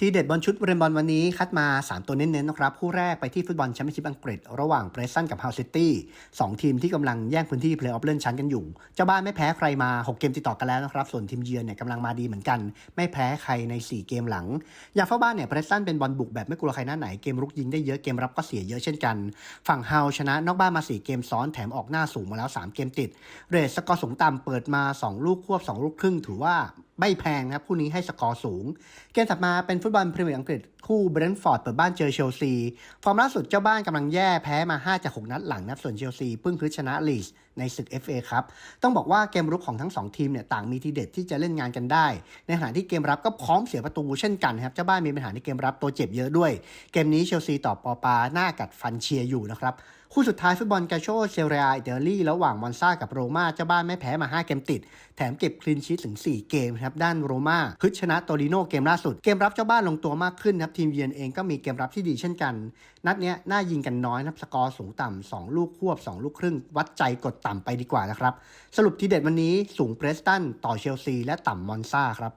ทีเด็ดบอลชุดเรนบอลวันนี้คัดมา 3 ตัวเน้นๆนะครับคู่แรกไปที่ฟุตบอลแชมเปี้ยนชิพอังกฤษ ระหว่างเบรสันกับฮาวซิตี้สองทีมที่กำลังแย่งพื้นที่เพลย์ออฟเลื่อนชั้นกันอยู่ เจ้าบ้านไม่แพ้ใครมา 6 เกมติดต่อกันแล้วนะครับ ส่วนทีมเยือนเนี่ยกำลังมาดีเหมือนกัน ไม่แพ้ใครใน 4 เกมหลัง อย่างเฝ้าบ้านเนี่ยเบรสันเป็นบอลบุกแบบไม่กลัวใครหน้าไหนเกมรุกยิงได้เยอะเกมรับก็เสียเยอะเช่นกัน ฝั่งฮาวชนะนอกบ้านมา 4 เกมซ้อนแถมออกหน้าสูงมาแล้ว 3 เกมติด เรทสกอร์สูงต่ำเปิดมา 2 ลูกควบ 2 ลูกครึ่งถือว่า ไม่แพงนะครับคู่นี้ให้สกอร์สูง เกมถัดมาเป็นฟุตบอลพรีเมียร์อังกฤษคู่เบรนท์ฟอร์ดเปิดบ้านเจอเชลซี ฟอร์มล่าสุดเจ้าบ้านกำลังแย่แพ้มา 5 จาก 6 นัดหลังนะครับส่วนเชลซีเพิ่งพลิชนะลีสในศึก FA ครับ ต้องบอกว่าเกมรุกของทั้ง 2 ทีมเนี่ยต่างมีทีเด็ดที่จะเล่นงานกันได้ ในขณะที่เกมรับก็พร้อมเสียประตูเช่นกันครับเจ้าบ้านมีปัญหาในเกมรับตัวเจ็บเยอะด้วย เกมนี้เชลซีต่อปอปาหน้ากัดฟันเชียร์อยู่นะครับคู่สุดท้ายฟุตบอลกาโชเซเรียอิตาลีระหว่างมอนซากับโรม่าเจ้าบ้านไม่แพ้มา 5 เกมติด แถมเก็บคลีนชีตถึง 4 เกมครับด้านโรม่าฮึดชนะโตริโนเกมล่าสุด เกมรับเจ้าบ้านลงตัวมากขึ้นครับทีมเยือนเองก็มีเกมรับที่ดีเช่นกัน นัดเนี้ยน่ายิงกันน้อยนะครับสกอร์สูงต่ำ2ลูกควบ 2 ลูกครึ่ง วัดใจกดต่ำไปดีกว่านะครับสรุปทีเด็ดวันนี้สูงเบรสตันต่อเชลซีและต่ำมอนซาครับ